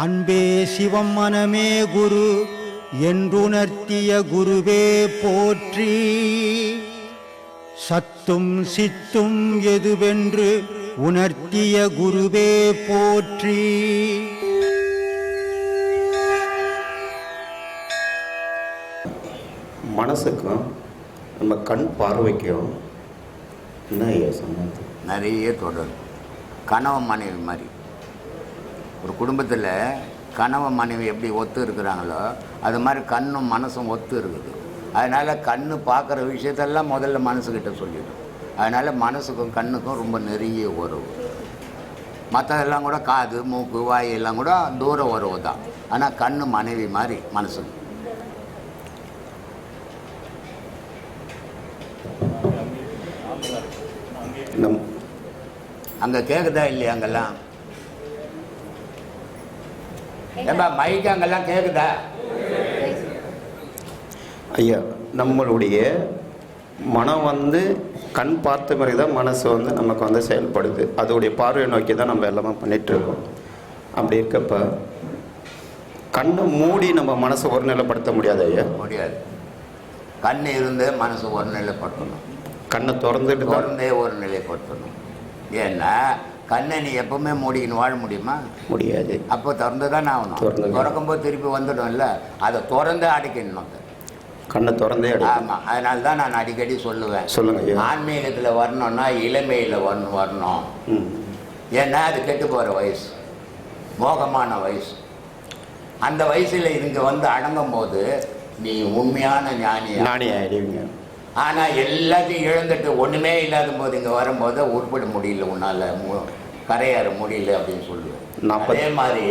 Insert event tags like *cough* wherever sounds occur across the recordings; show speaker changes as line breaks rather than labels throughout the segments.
அன்பே சிவம் மனமே குரு என்றுணர்த்திய குருவே போற்றி. சத்தும் சித்தும் எதுவென்று உணர்த்திய குருவே போற்றி.
மனசுக்கும் நம்ம கண் பார்வைக்கும் என்ன சொன்னது
நிறைய தொடர். கணவன் மனைவி மாதிரி. ஒரு குடும்பத்தில் கணவன் மனைவி எப்படி ஒத்து இருக்கிறாங்களோ அது மாதிரி கண்ணும் மனசும் ஒத்து இருக்குது. அதனால் கண்ணு பார்க்குற விஷயத்தெல்லாம் முதல்ல மனசுக்கிட்ட சொல்லிடும். அதனால் மனசுக்கும் கண்ணுக்கும் ரொம்ப நெருங்கிய உறவு. மற்றதெல்லாம் கூட காது மூக்கு வாய் எல்லாம் கூட தூர உறவு தான். ஆனால் கண்ணு மனைவி மாதிரி மனசுக்கு அங்கே கேட்குதா இல்லையா அங்கெல்லாம்? ஏம்பா மைக்கு அங்கெல்லாம் கேட்குதா
ஐயா நம்மளுடைய மனம் வந்து கண் பார்த்த மாதிரி தான் மனசு வந்து நமக்கு வந்து செயல்படுது. அதோடைய பார்வையை நோக்கி தான் நம்ம எல்லாமே பண்ணிட்டு இருக்கோம் அப்படி இருக்கப்ப கண்ணை மூடி நம்ம மனசை ஒருநிலைப்படுத்த முடியாது ஐயா?
முடியாது. கண் இருந்து மனசு ஒரு நிலைப்படுத்தணும்
கண்ணை திறந்துட்டு
திறந்தே ஒரு நிலைப்படுத்தணும் ஏன்னா கண்ணை நீ எப்பவுமே மூடிக்கின்னு வாழ முடியுமா?
முடியாது.
அப்போ திறந்து தான் ஆகணும். திறக்கும்போது திருப்பி வந்துடும்ல? அதை திறந்து அடைக்கணும்.
கண்ணை திறந்தே
ஆமாம் அதனால தான் நான் அடிக்கடி சொல்லுவேன்.
சொல்லுங்க
ஆன்மீகத்தில் வரணும்னா இளமையில் வரணும். வரணும் ஏன்னா அது கெட்டு போகிற வயசு. மோகமான வயசு. அந்த வயசில் இங்கே வந்து அடங்கும் போது நீ உண்மையான ஞானியா?
நானே ஆயிடுவீங்க
ஆனால் எல்லாத்தையும் இழந்துட்டு ஒன்றுமே இல்லாத போது இங்கே வரும்போது உருப்பட முடியல உன்னால். கரையேற முடியல அப்படின்னு சொல்லுவேன். அதே மாதிரி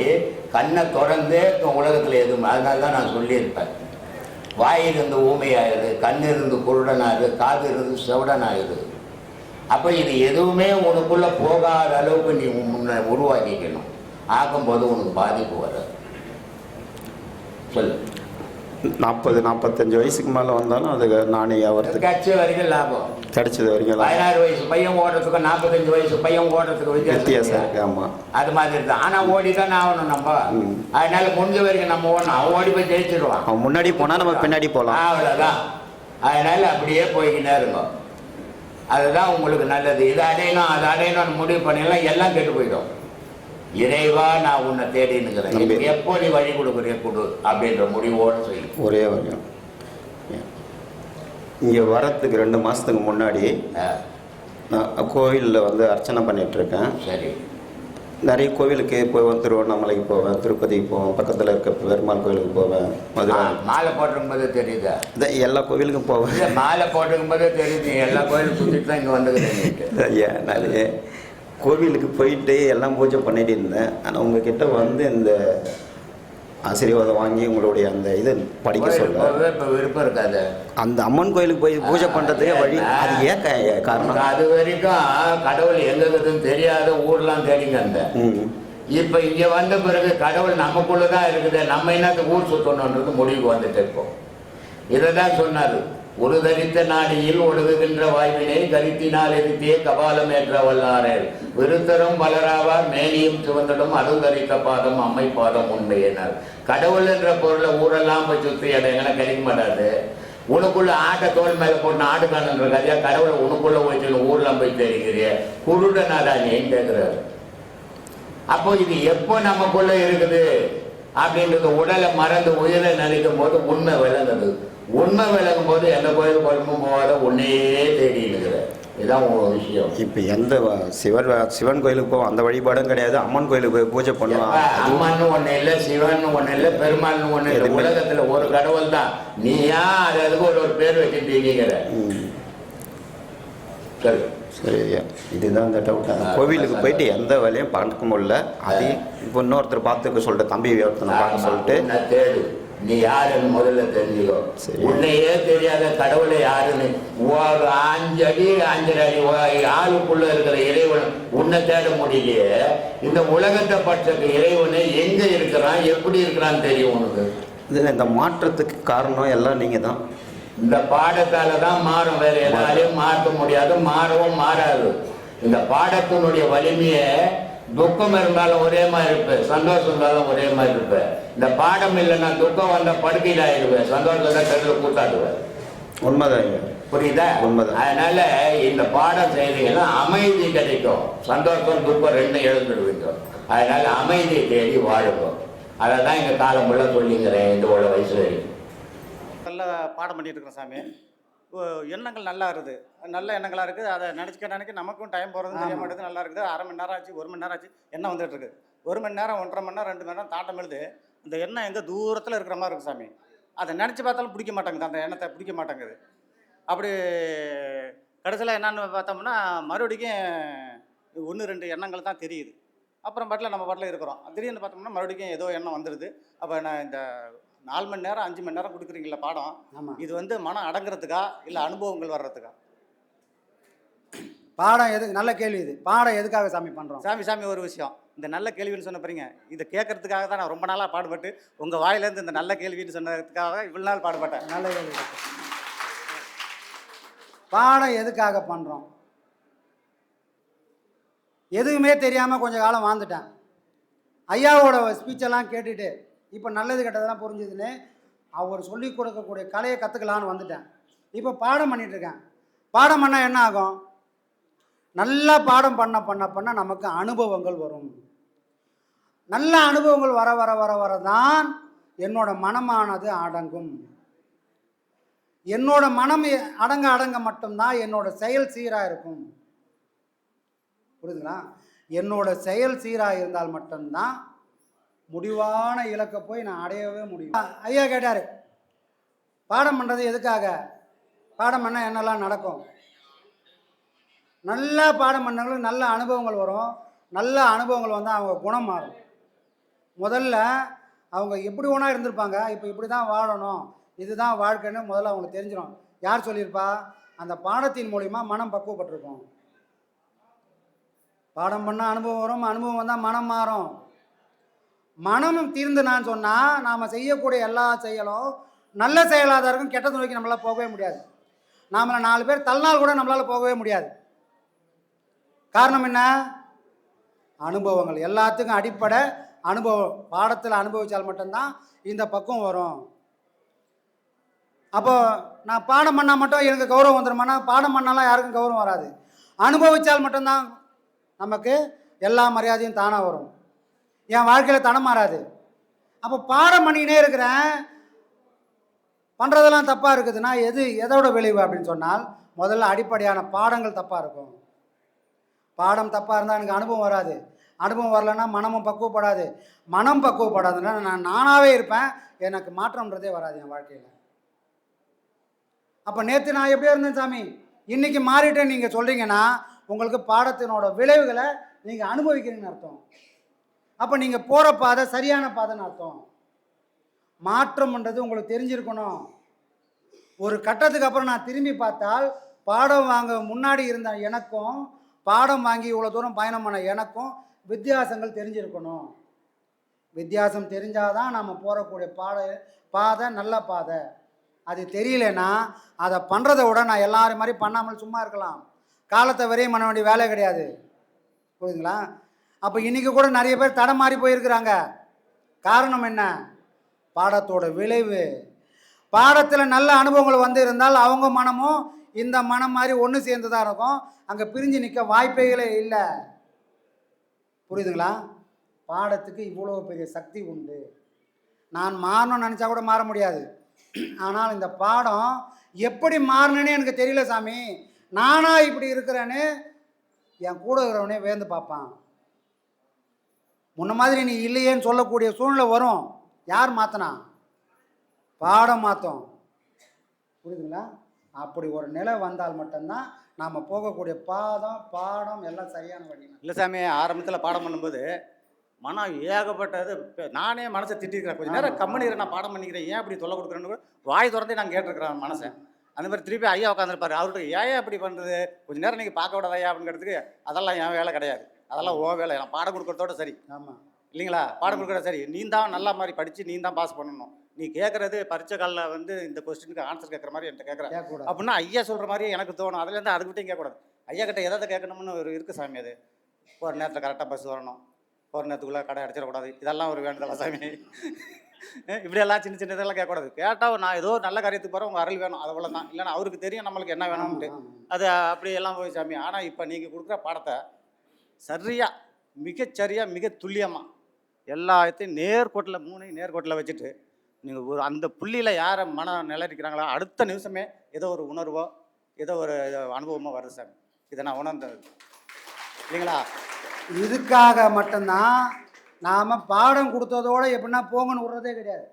கண்ணை திறந்து உலகத்தில் எதுவும் அதனால தான் நான் சொல்லியிருப்பேன். வாயிலிருந்து ஊமையாயிரு கண் இருந்து குருடனாயிரு காது இருந்து செவடனாயிரு அப்போ இது எதுவுமே உனக்குள்ள போகாத அளவுக்கு நீ முன்ன உருவாக்கிக்கணும். ஆக்கும்போது உனக்கு பாதிப்பு வராது. சொல்லு.
நாற்பது நாற்பத்தஞ்சு வயசுக்கு மேலே வந்தாலும் அது நானே ஆகிறதுக்கு
கட்சி வரைக்கும் லாபம்.
கிடைச்சது வரைக்கும்.
பதினாறு வயசு பையன் ஓடுறதுக்கு நாற்பத்தஞ்சு வயசு பையன் ஓடுறதுக்கு
வித்தியாசம் இருக்கு ஆமாம்
அது மாதிரி தான். ஆனால் ஓடி தானே ஆகணும் நம்ம. அதனால முடிஞ்ச வரைக்கும் நம்ம ஓடணும். அவன் ஓடி போய் ஜெயிச்சிருவான்.
அவன் முன்னாடி போனால் நம்ம பின்னாடி போகலாம்
அவ்வளோதான் அதனால அப்படியே போய்க்கினே இருக்கும். அதுதான் உங்களுக்கு நல்லது. இதை அடையணும் அதை அடையணும்னு முடிவு பண்ணிடலாம். எல்லாம் கெட்டு போயிடும். இறைவா நான் உன்னை தேடி நிற்கிறேன்
நம்பி.
எனக்கு எப்போ நீ வழி கொடுக்குறிய கொடு அப்படின்ற முடிவோடு செய்யும்
ஒரே வரையும் இங்கே வரத்துக்கு ரெண்டு மாதத்துக்கு முன்னாடி நான் கோவிலில் வந்து அர்ச்சனை பண்ணிட்டு இருக்கேன்
சரி.
நிறைய கோவிலுக்கு போய் வந்து திருவண்ணாமலைக்கு போவேன் திருப்பதிக்கு போவேன் பக்கத்தில் இருக்க பெருமாள் கோவிலுக்கு போவேன் மதுரை.
மாலை போட்டிருக்கும் போதே தெரியுதா
எல்லா கோவிலுக்கும் போவேன்.
மாலை போட்டிருக்கும் போதே தெரியுது எல்லா கோயிலும் சுற்றிட்டு தான் இங்கே வந்துக்கிறேன் *laughs*
ஐயா நிறைய கோவிலுக்கு போயிட்டு எல்லாம் பூஜை பண்ணிட்டு இருந்தேன். ஆனால் உங்ககிட்ட வந்து இந்த ஆசீர்வாதம் வாங்கி உங்களுடைய அந்த இது படிக்க சொல்ல.
இப்போ விருப்பம் இருக்காது.
அந்த அம்மன் கோயிலுக்கு போய் பூஜை பண்ணுறதுக்கே வழி அது ஏன் காரணம்?
அது வரைக்கும் கடவுள் எங்க இருக்குதுன்னு தெரியாத ஊர்லாம் தேடிங்க அந்த. இப்ப இங்க வந்த பிறகு கடவுள் நமக்குள்ளதான் இருக்குது. நம்ம என்னத்துக்கு ஊர் சுத்தணுன்றது முடிவுக்கு வந்துட்டு இருக்கோம். இதெல்லாம் சொன்னார். ஒரு தரித்த நாடியில் ஒழுகுகின்ற வாய்வினை கருத்தினால் எரித்தே கபாலம் என்ற வல்லாரே. விருத்தரும் வளராவார் மேனியும் சிவந்தடும் அருந்தரித்த பாதம் அம்மை பாதம் உண்மையினர் கடவுள் என்ற பொருளை ஊரெல்லாம் போய் சுற்றி அதை எங்கே கிடைக்க மாட்டாது. உனக்குள்ள ஆட்டை தோல் மேலே போட்டு ஆடு காணுன்ற கதையா கடவுளை உனக்குள்ள போய் ஊர்ல போய் தெரிகிறிய குருடனாதா நீன்னு கேட்கிறாரு. அப்போ இது எப்போ நமக்குள்ள இருக்குது? அப்படின்றது உடலை மறந்து உயிரை நினைக்கும் போது உண்மை விளங்குது. உண்மை விளங்கும் போது எந்த கோயில் குழம்பும் போகாத உன்னையே தேடி இருக்கிற இதுதான் விஷயம்.
இப்போ எந்த வ- சிவன் கோயிலுக்கு போவோம் அந்த வழிபாடும் கிடையாது. அம்மன் கோயிலுக்கு போய் பூஜை பண்ணுவான்
எப்ப? அம்மன்னு ஒண்ணு இல்ல சிவன் ஒண்ணு இல்ல பெருமாள்னு ஒண்ணு இல்ல. உலகத்துல ஒரு கடவுள் தான். நீ ஏன் அது அதுக்கு ஒரு ஒரு பேர் வச்சுட்டீங்கிற
ம்,
சொல்லு.
சரி ஐயா இதுதான் இந்த டவுட் கோவிலுக்கு போயிட்டு எந்த வேலையும் பார்க்க முடியல. அதையும் இப்போ இன்னொருத்தர் பார்த்துக்க சொல்லிட்டு தம்பி ஒருத்தனை பார்க்க சொல்லிட்டு.
நீ யாருன்னு முதல்ல தெரிஞ்சுக்கோ. உன்னையே தெரியாத கடவுளை யாருன்னு? ஒரு அஞ்சு அடி அஞ்சரை அடி ஆளுக்குள்ள இருக்கிற இறைவன் உன்னை தேட முடியலையே. இந்த உலகத்தை பற்ற இறைவனை எங்க இருக்கிறான்? எப்படி இருக்கிறான்னு தெரியும் உனக்கு.
இதில் இந்த மாற்றத்துக்கு காரணம் எல்லாம் நீங்கள் தான்.
இந்த பாடத்தால தான் மாறும். வேற எதாலையும் மாற்ற முடியாது. மாறவும் மாறாது. இந்த பாடத்தினுடைய வலிமையை துக்கம் இருந்தாலும் ஒரே மாதிரி இருப்பேன் சந்தோஷம் இருந்தாலும் ஒரே மாதிரி இருப்பேன் இந்த பாடம் இல்லைன்னா துக்கம் வந்த படுக்கையில் ஆயிடுவேன் சந்தோஷத்தை தெருவில் கூட்டாடுவேன்
உண்மைதான்
புரியுதா?
உண்மைதான்.
அதனால இந்த பாடம் செய்தீங்கன்னா அமைதி கிடைக்கும். சந்தோஷம் துக்கம் ரெண்டும் எழுந்துடுவீங்க. அதனால அமைதியை தேடி வாழுங்க. அதை தான் எங்கள் காலம் முள்ள சொல்லிங்கிறேன். இந்த உள்ள வயசு வரைக்கும்
நல்ல பாடம் பண்ணிட்டு இருக்கிறோம் சாமி. எண்ணங்கள் நல்லா இருக்குது. நல்ல எண்ணங்களா இருக்குது. அதை நினச்சிக்க நினைக்க நமக்கும் டைம் போகிறது தெரிய
ஆமா.
மாட்டேங்குது. நல்லா இருக்குது. அரை மணி நேரம் ஆச்சு ஒரு மணி நேரம் ஆச்சு எண்ணம் வந்துட்டு இருக்கு. ஒரு மணி நேரம் ஒன்றரை மணி நேரம் ரெண்டு மணி நேரம் தாட்டம் எழுது இந்த எண்ணம் எங்கே தூரத்தில் இருக்கிற மாதிரி இருக்கு சாமி. அதை நினச்சி பார்த்தாலும் பிடிக்க மாட்டேங்குது. அந்த எண்ணத்தை பிடிக்க மாட்டேங்குது. அப்படி கடைசியில் என்னன்னு பார்த்தோம்னா மறுபடியும் ஒன்று ரெண்டு எண்ணங்கள் தான் தெரியுது. அப்புறம் பாட்டில் நம்ம பாட்டில் இருக்கிறோம். திடீர்னு பார்த்தோம்னா மறுபடியும் ஏதோ எண்ணம் வந்துடுது அப்போ நான் இந்த நாலு மணி நேரம் அஞ்சு மணி நேரம் கொடுக்குறீங்களா பாடம்.
ஆமாம்
இது வந்து மனம் அடங்குறதுக்கா இல்லை அனுபவங்கள் வர்றதுக்கா?
பாடம் எதுக்கு நல்ல கேள்வி இது. பாடம் எதுக்காக சாமி பண்ணுறோம்
சாமி சாமி ஒரு விஷயம். இந்த நல்ல கேள்வின்னு சொன்ன பாருங்க இதை கேட்கறதுக்காக தான் நான் ரொம்ப நாளாக பாடுபட்டு உங்கள் வாயிலேருந்து இந்த நல்ல கேள்வின்னு சொன்னதுக்காக இவ்வளோ நாள் பாடுபட்டேன்.
நல்ல கேள்வி. பாடம் எதுக்காக பண்ணுறோம் எதுவுமே தெரியாமல் கொஞ்ச காலம் வாழ்ந்துட்டேன். ஐயாவோட ஸ்பீச்செல்லாம் கேட்டுட்டு இப்போ நல்லது கெட்டதெல்லாம் புரிஞ்சுதுன்னு அவர் சொல்லி கொடுக்கக்கூடிய கலையை கற்றுக்கலான்னு வந்துட்டேன். இப்போ பாடம் பண்ணிகிட்ருக்கேன் இருக்கேன். பாடம் பண்ணால் என்ன ஆகும்? நல்லா பாடம் பண்ண பண்ண பண்ண நமக்கு அனுபவங்கள் வரும். நல்ல அனுபவங்கள் வர வர வர வர தான் என்னோட மனமானது அடங்கும். என்னோட மனம் அடங்க அடங்க மட்டும்தான் என்னோட செயல் சீராக இருக்கும். புரியுதுங்களா? என்னோட செயல் சீராக இருந்தால் மட்டும்தான் முடிவான இலக்கை போய் நான் அடையவே முடியும். ஐயா கேட்டார் பாடம் பண்ணுறது எதுக்காக? பாடம் பண்ணால் என்னெல்லாம் நடக்கும்? நல்லா பாடம் பண்ணவங்களுக்கு நல்ல அனுபவங்கள் வரும். நல்ல அனுபவங்கள் வந்தால் அவங்க குணம் மாறும். முதல்ல அவங்க எப்படி ஒன்றா இருந்திருப்பாங்க? இப்போ இப்படி தான் வாழணும். இதுதான் வாழ்க்கைன்னு முதல்ல அவங்களுக்கு தெரிஞ்சிடும் யார் சொல்லியிருப்பா? அந்த பாடத்தின் மூலிமா மனம் பக்குவப்பட்டிருக்கும். பாடம் பண்ணால் அனுபவம் வரும். அனுபவம் வந்தால் மனம் மாறும். மனமும் தீர்ந்து நான் சொன்னால் நாம் செய்யக்கூடிய எல்லா செயலும் நல்ல செயலாக இருக்கும். கெட்டது நோக்கி நம்மளால் போகவே முடியாது. நாமளை நாலு பேர் தள்ளினால் கூட நம்மளால் போகவே முடியாது. காரணம் என்ன? அனுபவங்கள். எல்லாத்துக்கும் அடிப்படை அனுபவம். பாடத்தில் அனுபவித்தால் மட்டும்தான் இந்த பக்குவம் வரும். அப்போ நான் பாடம் பண்ணால் மட்டும் எனக்கு கௌரவம் வந்துடுமானா பாடம் பண்ணாலாம் யாருக்கும் கௌரவம் வராது. அனுபவித்தால் மட்டும்தான் நமக்கு எல்லா மரியாதையும் தானாக வரும். என் வாழ்க்கையில் தடம் மாறாது. அப்போ பாடம் பண்ணிக்கினே இருக்கிறேன். பண்ணுறதெல்லாம் தப்பாக இருக்குதுன்னா எது எதோட விளைவு அப்படின்னு சொன்னால் முதல்ல அடிப்படையான பாடங்கள் தப்பாக இருக்கும். பாடம் தப்பாக இருந்தால் எனக்கு அனுபவம் வராது. அனுபவம் வரலன்னா மனமும் பக்குவப்படாது. மனம் பக்குவப்படாதுன்னா நான் நானாகவே இருப்பேன். எனக்கு மாற்றம்ன்றதே வராது என் வாழ்க்கையில். அப்போ நேற்று நான் எப்படியா இருந்தேன் சாமி. இன்றைக்கி மாறிட்டேன் நீங்கள் சொல்கிறீங்கன்னா உங்களுக்கு பாடத்தினோட விளைவுகளை நீங்கள் அனுபவிக்கிறீங்கன்னு அர்த்தம். அப்போ நீங்கள் போகிற பாதை சரியான பாதைன்னு அர்த்தம். மாற்றம்ன்றது உங்களுக்கு தெரிஞ்சிருக்கணும். ஒரு கட்டத்துக்கு அப்புறம் நான் திரும்பி பார்த்தால் பாடம் வாங்க முன்னாடி இருந்த எனக்கும் பாடம் வாங்கி இவ்வளோ தூரம் பயணம் பண்ண எனக்கும் வித்தியாசங்கள் தெரிஞ்சிருக்கணும். வித்தியாசம் தெரிஞ்சாதான் நம்ம போகக்கூடிய பாட பாதை நல்ல பாதை. அது தெரியலனா அதை பண்ணுறதை விட நான் எல்லாரும் மாதிரி பண்ணாமல் சும்மா இருக்கலாம். காலத்தை வரையும் பண்ண வேண்டிய வேலை கிடையாது. புரியுதுங்களா? அப்போ இன்றைக்கி கூட நிறைய பேர் தடம் மாறி போயிருக்கிறாங்க. காரணம் என்ன? பாடத்தோட விளைவு. பாடத்தில் நல்ல அனுபவங்கள் வந்து இருந்தால் அவங்க மனமும் இந்த மனம் மாதிரி ஒன்று சேர்ந்து தான் இருக்கும். அங்கே பிரிஞ்சு நிற்க வாய்ப்பேகளே இல்லை. புரியுதுங்களா? பாடத்துக்கு இவ்வளோ பெரிய சக்தி உண்டு. நான் மாறணும்னு நினச்சா கூட மாற முடியாது. ஆனால் இந்த பாடம் எப்படி மாறணுன்னு எனக்கு தெரியல சாமி. நானாக இப்படி இருக்கிறேன்னு என் கூட இருக்கிறவனே வேந்து பார்ப்பான். முன்ன மாதிரி நீ இல்லையேன்னு சொல்லக்கூடிய சூழ்நிலை வரும். யார் மாற்றினா பாடம் மாற்றும் புரியுதுங்களா? அப்படி ஒரு நிலை வந்தால் மட்டும்தான் நாம் போகக்கூடிய பாதம் பாடம் எல்லாம் சரியான வழி
இல்லை சாமி ஆரம்பத்தில் பாடம் பண்ணும்போது மனம் ஏகப்பட்டது. இப்ப நானே மனசை திட்டிருக்கிறேன். கொஞ்ச நேரம் கம்மனி நான் பாடம் பண்ணிக்கிறேன். ஏன் அப்படி தொல்லை கொடுக்குறேன்னு கூட வாய் திறந்தே நான் கேட்டிருக்கிறேன் மனசை. அந்த மாதிரி திருப்பி ஐயா உட்காந்துருப்பாரு அவர்கிட்ட ஏன் அப்படி பண்ணுறது கொஞ்ச நேரம் நீங்கள் பார்க்க விடாத ஐயா அப்படிங்கிறதுக்கு அதெல்லாம் என் வேலை கிடையாது. அதெல்லாம் ஓ வேலை. நான் பாடம் கொடுக்குறதோட சரி.
ஆமாம்
இல்லைங்களா? பாடம் கொடுக்குறது சரி. நீ தான் நல்லா மாதிரி படித்து நீ தான் பாஸ் பண்ணணும். நீ கேட்குறது பரீட்சை காலில் வந்து இந்த கொஸ்டினுக்கு ஆன்சர் கேட்குற மாதிரி என்கிட்ட கேட்குற
கேட்கக்கூடாது.
அப்படின்னா ஐயா சொல்கிற மாதிரி எனக்கு தோணும். அதுலேருந்து அதுக்கிட்டையும் கேட்கக்கூடாது. ஐயா கிட்ட எதை கேட்கணும்னு ஒரு இருக்கு சாமி அது. போகிற நேரத்தில் கரெக்டாக பஸ் வரணும். போகிற நேரத்துக்குள்ளே கடை அடைச்சிடக்கூடாது. இதெல்லாம் ஒரு வேண்டுதலா சாமி. இப்படியெல்லாம் சின்ன சின்ன இதெல்லாம் கேட்கக்கூடாது. கேட்டால் நான் ஏதோ ஒரு நல்ல காரியத்துக்கு போகிறேன் உங்கள் அருள் வேணும். அது தான் இல்லைன்னா அவருக்கு தெரியும் நம்மளுக்கு என்ன வேணும்ட்டு அது அப்படி எல்லாம் போய் சாமி. ஆனால் இப்போ நீங்கள் கொடுக்குற பாடத்தை சரியாக மிகச்சரியாக மிக துல்லியமாக எல்லாத்தையும் நேர்கோட்டில் மூணையும் நேர்கோட்டில் வச்சுட்டு நீங்கள் ஒரு அந்த புள்ளியில் யாரை மனம் நிலரிக்கிறாங்களோ அடுத்த நிமிஷமே ஏதோ ஒரு உணர்வோ ஏதோ ஒரு அனுபவமோ வருது சாமி இதை நான் உணர்ந்தது. இல்லைங்களா?
இதுக்காக மட்டும்தான் நாம் பாடம் கொடுத்ததோட எப்படின்னா போங்கன்னு விடுறதே கிடையாது.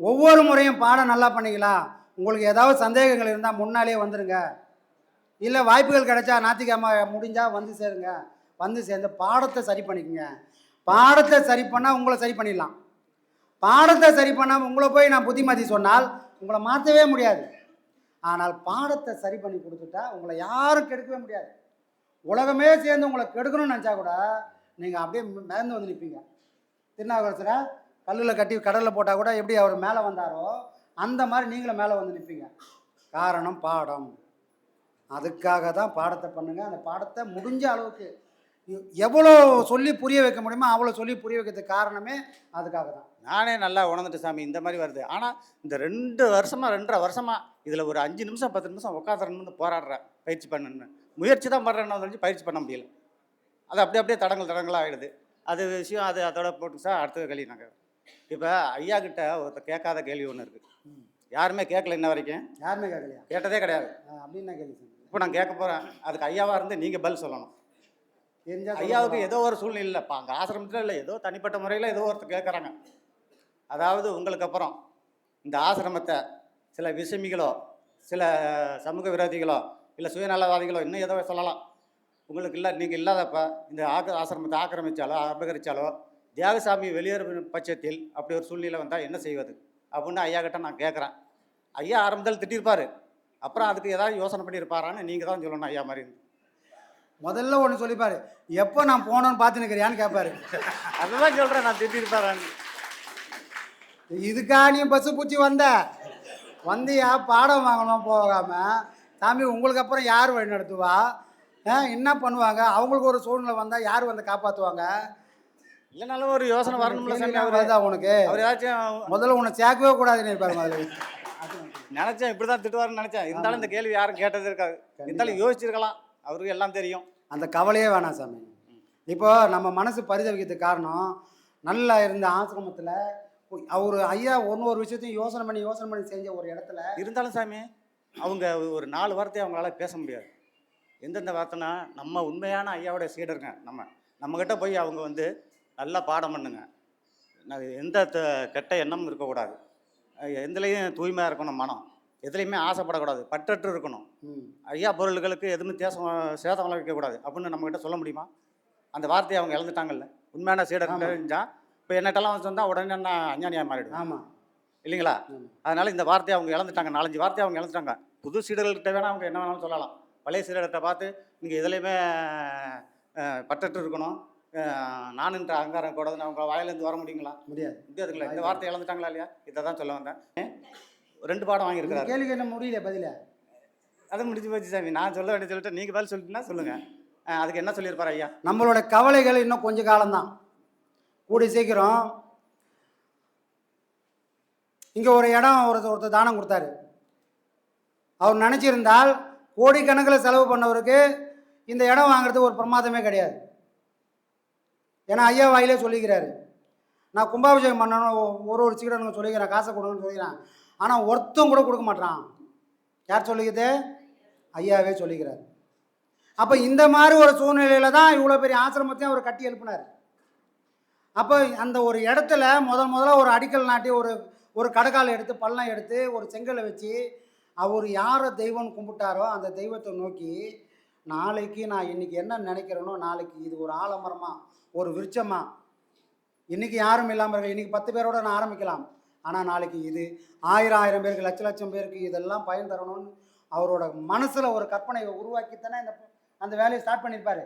ஒவ்வொரு முறையும் பாடம் நல்லா பண்ணிக்கலாம். உங்களுக்கு ஏதாவது சந்தேகங்கள் இருந்தால் முன்னாலே வந்துடுங்க இல்லை வாய்ப்புகள் கிடைச்சா ஞாத்திக்கிழமை முடிஞ்சால் வந்து சேருங்க. வந்து சேர்ந்து பாடத்தை சரி பண்ணிக்கோங்க. பாடத்தை சரி பண்ணால் உங்களை சரி பண்ணிடலாம். பாடத்தை சரி பண்ணாமல் உங்களை போய் நான் புத்திமதி சொன்னால் உங்களை மாற்றவே முடியாது. ஆனால் பாடத்தை சரி பண்ணி கொடுத்துட்டா உங்களை யாரும் கெடுக்கவே முடியாது. உலகமே சேர்ந்து உங்களை கெடுக்கணும்னு நினச்சா கூட நீங்கள் அப்படியே மேந்து வந்து நிற்பீங்க திருநாவுக்கரசரை கல்லில் கட்டி கடலில் போட்டால் கூட எப்படி அவர் மேலே வந்தாரோ அந்த மாதிரி நீங்களும் மேலே வந்து நிற்பீங்க காரணம் பாடம். அதுக்காக தான் பாடத்தை பண்ணுங்க. அந்த பாடத்தை முடிஞ்ச அளவுக்கு எவ்வளோ சொல்லி புரிய வைக்க முடியுமோ அவ்வளோ சொல்லி புரிய வைக்கிறதுக்கு காரணமே அதுக்காக தான்
நானே நல்லா உணர்ந்துட்டு சாமி இந்த மாதிரி வருது. ஆனால் இந்த ரெண்டு வருஷமா ரெண்டரை வருஷமா இதில் ஒரு அஞ்சு நிமிஷம் பத்து நிமிஷம் உட்காந்துருந்து போராடுறேன் பயிற்சி பண்ணுன்னு. முயற்சி தான் பண்ணுறேன்னு சொல்லி பயிற்சி பண்ண முடியல. அது அப்படியே அப்படியே தடங்கள் தடங்களாக ஆகிடுது அது விஷயம் அது அதோட போட்டு சார் அடுத்த கேள்வி நாங்கள் இப்போ ஐயா கிட்ட ஒருத்தர் கேட்காத கேள்வி ஒன்று இருக்குது யாருமே கேட்கல இன்ன வரைக்கும்.
யாருமே கேட்கலையா?
கேட்டதே கிடையாது.
அப்படின்னு நான் கேள்வி.
இப்போ நான் கேட்க போகிறேன் அதுக்கு ஐயாவாக இருந்து நீங்கள் பதில் சொல்லணும். ஐயாவுக்கு. ஏதோ ஒரு சூழ்நிலை இல்லைப்பா அங்கே ஆசிரமத்தில் இல்லை. ஏதோ தனிப்பட்ட முறையில் ஏதோ ஒருத்தர் கேட்குறாங்க அதாவது உங்களுக்கு அப்புறம் இந்த ஆசிரமத்தை சில விஷமிகளோ சில சமூக விரோதிகளோ இல்லை சுயநலவாதிகளோ இன்னும் ஏதோ சொல்லலாம். உங்களுக்கு இல்லை நீங்கள் இல்லாதப்ப இந்த ஆக்க ஆசிரமத்தை ஆக்கிரமித்தாலோ அபகரித்தாலோ தியாகசாமி வெளியேறும் பட்சத்தில் அப்படி ஒரு சூழ்நிலை வந்தால் என்ன செய்வது? அப்படின்னு ஐயா கிட்ட நான் கேட்குறேன் ஐயா ஆரம்பத்தில் திட்டிருப்பாரு. அப்புறம் அதுக்கு ஏதாவது யோசனை பண்ணியிருப்பாரான்னு நீங்கள் தான் சொல்லணும் ஐயா மாதிரி.
முதல்ல ஒன்று சொல்லிப்பாரு. எப்போ நான் போனோன்னு பார்த்து நிற்கிறியான்னு கேட்பாரு
அதுதான் சொல்கிறேன் நான் திட்டிருப்பாரான்னு
இதுக்கா நீ பஸ்ஸு பூச்சி வந்த? வந்தியா? பாடம் வாங்கணும் போகாம. சாமி உங்களுக்கு அப்புறம் யார் வழி நடத்துவா? ஆ, என்ன பண்ணுவாங்க? அவங்களுக்கு ஒரு சூழ்நிலை வந்தால் யார் வந்து காப்பாற்றுவாங்க
இல்லைனாலும் ஒரு யோசனை வரணும்ல சாமி அவர்.
உனக்கு.
அவர் ஏதாச்சும்
முதல்ல உன்னை சேர்க்கவே கூடாதுன்னு இருப்பாரு முதல்ல.
நினைச்சேன் இப்படி தான் திட்டுவாருன்னு நினைச்சேன். இருந்தாலும் இந்த கேள்வி யாரும் கேட்டது இருக்காது. இருந்தாலும் யோசிச்சிருக்கலாம். அவருக்கு எல்லாம் தெரியும்.
அந்த கவலையே வேணாம் சாமி. இப்போ நம்ம மனசு பரிதவிக்கிறதுக்கு காரணம் நல்லா இருந்த ஆசிரமத்தில் அவர் ஐயா ஒன்று ஒரு விஷயத்தையும் யோசனை பண்ணி யோசனை பண்ணி செஞ்ச ஒரு இடத்துல
இருந்தாலும் சாமி அவங்க ஒரு நாலு வார்த்தையை அவங்களால பேச முடியாது. எந்தெந்த வார்த்தைனா நம்ம உண்மையான ஐயாவோட சீடருங்க நம்ம. நம்மக்கிட்ட போய் அவங்க வந்து நல்லா பாடம் பண்ணுங்க. எந்த த- கெட்ட எண்ணமும் இருக்கக்கூடாது. எதுலேயும் தூய்மையாக இருக்கணும் மனம். எதுலேயுமே ஆசைப்படக்கூடாது. பற்றற்று இருக்கணும். ஐயா பொருள்களுக்கு எதுவுமே தேசம் சேதம் விளைவிக்கக்கூடாது அப்படின்னு நம்மக்கிட்ட சொல்ல முடியுமா? அந்த வார்த்தையை அவங்க இழந்துட்டாங்கல்ல. உண்மையான
ஆமா.
தெரிஞ்சா இப்போ என்னட்டெல்லாம் வந்து சொன்னால் உடனே நான் அஞ்ஞானியாக மாறிடுவேன்.
ஆமாம்
இல்லைங்களா. அதனால இந்த வார்த்தையை அவங்க இழந்துட்டாங்க. நாலஞ்சு வார்த்தையை அவங்க இழந்துட்டாங்க. புது சீடர்கள்கிட்ட வேணால் அவங்க என்ன வேணாலும் சொல்லலாம். பழைய சீடர்கிட்ட பார்த்து நீங்கள் எதுலேயுமே பற்றற்று இருக்கணும். அஹ், நானுன்ற அகங்காரம் கூடாதுன்னு அவங்க வாயிலேருந்து வர முடியுங்களா?
முடியாது.
முடியாதுங்களா இந்த வார்த்தை இழந்துட்டாங்களா இல்லையா? இதை தான் சொல்ல வந்தேன்? ரெண்டு பாடம் வாங்கியிருக்கிறாரு.
கேள்விக்கு என்ன முடியல பதில?
அது முடிஞ்சு போச்சு சாமி. நான் சொல்ல வேண்டிய சொல்லிட்டு நீங்கள் பதில் சொல்லிட்டுனா சொல்லுங்கள் அதுக்கு என்ன சொல்லியிருப்பார் ஐயா?
நம்மளோட கவலைகள் இன்னும் கொஞ்ச காலம்தான். கூடி சீக்கிரம். இங்கே ஒரு இடம் ஒருத்தர் ஒருத்தர் தானம் கொடுத்தாரு. அவர் நினச்சிருந்தால் கோடிக்கணக்கில் செலவு பண்ணவருக்கு இந்த இடம் வாங்குறது ஒரு பிரமாதமே கிடையாது. ஏன்னா ஐயா வாயிலே சொல்லிக்கிறாரு. நான் கும்பாபிஷேகம் பண்ணணும் ஒரு ஒரு சீக்கிரம் சொல்லிக்கிறேன் காசை கொடுங்கன்னு சொல்லிக்கிறேன். ஆனால் ஒருத்தம் கூட கொடுக்க மாட்டான் யார் சொல்லிக்குது? ஐயாவே சொல்லிக்கிறார். அப்போ இந்த மாதிரி ஒரு சூழ்நிலையில் தான் இவ்வளோ பெரிய ஆசிரமத்தையும் அவர் கட்டி எழுப்பினார். அப்போ அந்த ஒரு இடத்துல முதல் முதல்ல ஒரு அடிக்கல் நாட்டி ஒரு ஒரு கடக்கால் எடுத்து பள்ளம் எடுத்து ஒரு செங்கலை வச்சு அவர் யாரை தெய்வம்னு கும்பிட்டாரோ அந்த தெய்வத்தை நோக்கி நாளைக்கு நான் இன்னைக்கு என்ன நினைக்கிறேனோ நாளைக்கு இது ஒரு ஆலமரமா ஒரு விருட்சமா இன்னைக்கு யாரும் இல்லாமல் இருக்க இன்னைக்கு பத்து பேரோட நான் ஆரம்பிக்கலாம். ஆனால் நாளைக்கு இது ஆயிரம் ஆயிரம் பேருக்கு லட்ச லட்சம் பேருக்கு இதெல்லாம் பயன் தரணும்னு அவரோட மனசில் ஒரு கற்பனையை உருவாக்கி தானே இந்த அந்த வேலையை ஸ்டார்ட் பண்ணியிருப்பாரு.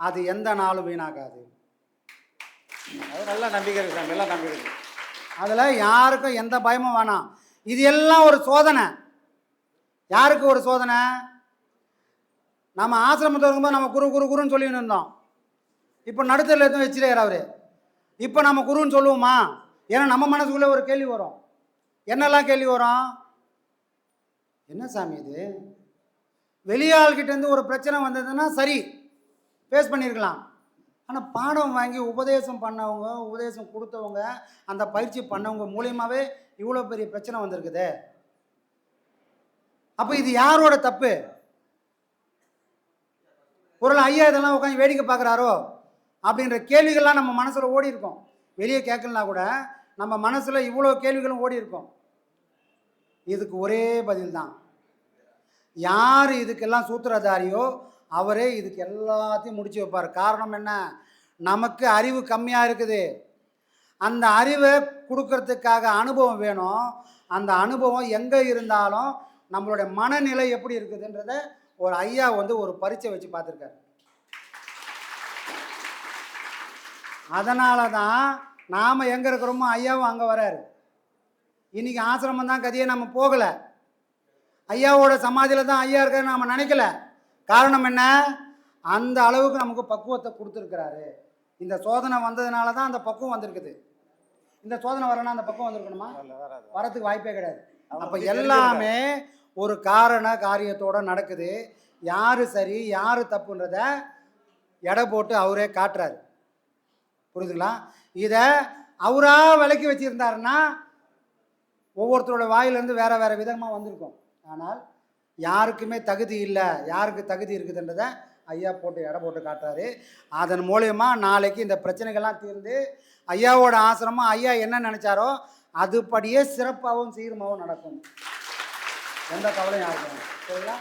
அது எந்த நாளும் வீணாகாது.
அது நல்ல நம்பிக்கை இருக்கு எல்லாம் நம்பிக்கை இருக்கு.
அதில் யாருக்கும் எந்த பயமும் வேணாம். இது எல்லாம் ஒரு சோதனை. யாருக்கு ஒரு சோதனை? நம்ம ஆசிரமத்தில் இருக்கும்போது நம்ம குரு குரு குருன்னு சொல்லின்னு இருந்தோம். இப்போ நடுத்தரில் எதுவும் வச்சிருக்கார் அவர். இப்போ நம்ம குருன்னு சொல்லுவோமா? ஏன்னா நம்ம மனசுக்குள்ளே ஒரு கேள்வி வரும். என்னெல்லாம் கேள்வி வரும்? என்ன சாமி இது? வெளியாள்கிட்டேருந்து ஒரு பிரச்சனை வந்ததுன்னா சரி ஃபேஸ் பண்ணியிருக்கலாம் ஆனால் பாடம் வாங்கி உபதேசம் பண்ணவங்க உபதேசம் கொடுத்தவங்க அந்த பயிற்சி பண்ணவங்க மூலியமாகவே இவ்வளோ பெரிய பிரச்சனை வந்திருக்குது. அப்போ இது யாரோட தப்பு? ஒரு ஐயா இதெல்லாம் உட்காந்து வேடிக்கை பார்க்குறாரோ அப்படின்ற கேள்விகள்லாம் நம்ம மனசில் ஓடி இருக்கும். வெளியே கேட்கலனா கூட நம்ம மனசில் இவ்வளோ கேள்விகளும் ஓடி இருக்கும். இதுக்கு ஒரே பதில் தான். யார் இதுக்கெல்லாம் சூத்திரதாரியோ அவரே இதுக்கு எல்லாத்தையும் முடிச்சு வைப்பார். காரணம் என்ன? நமக்கு அறிவு கம்மியாக இருக்குது. அந்த அறிவை கொடுக்கறதுக்காக அனுபவம் வேணும். அந்த அனுபவம் எங்கே இருந்தாலும் நம்மளுடைய மனநிலை எப்படி இருக்குதுன்றத ஒரு ஐயா வந்து ஒரு பரீட்சை வச்சு பார்த்துருக்காரு. அதனால தான் நாம் எங்கே இருக்கிறோமோ ஐயாவும் அங்கே வராரு. இன்னைக்கு ஆசிரமம் தான் கதையே நம்ம போகலை. ஐயாவோட சமாதியில் தான் ஐயா இருக்காரு நாம் நினைக்கல. காரணம் என்ன? அந்த அளவுக்கு நமக்கு பக்குவத்தை கொடுத்துருக்கிறாரு. இந்த சோதனை வந்ததுனால தான் அந்த பக்குவம் வந்திருக்குது. இந்த சோதனை வரலன்னா அந்த பக்குவம் வந்திருக்கணுமா? வரதுக்கு வாய்ப்பே கிடையாது. அப்போ எல்லாமே ஒரு காரண காரியத்தோட நடக்குது. யார் சரி யார் தப்புன்றத எடை போட்டு அவரே காட்டுறாரு. புரியுதுங்களா இதை அவராக விலக்கி வச்சுருந்தாருன்னா ஒவ்வொருத்தரோட வாயிலேருந்து வேறு வேறு விதமாக வந்திருக்கும். ஆனால் யாருக்குமே தகுதி இல்லை. யாருக்கு தகுதி இருக்குதுன்றதை ஐயா போட்டு எடை போட்டு காட்டுறாரு. அதன் மூலயமா நாளைக்கு இந்த பிரச்சனைகள்லாம் தீர்ந்து ஐயாவோட ஆசிரமம் ஐயா என்ன நினச்சாரோ அதுபடியே சிறப்பாகவும் சீரமாகவும் நடக்கும். எந்த கவலையும் யாருக்கும் சரிங்களா?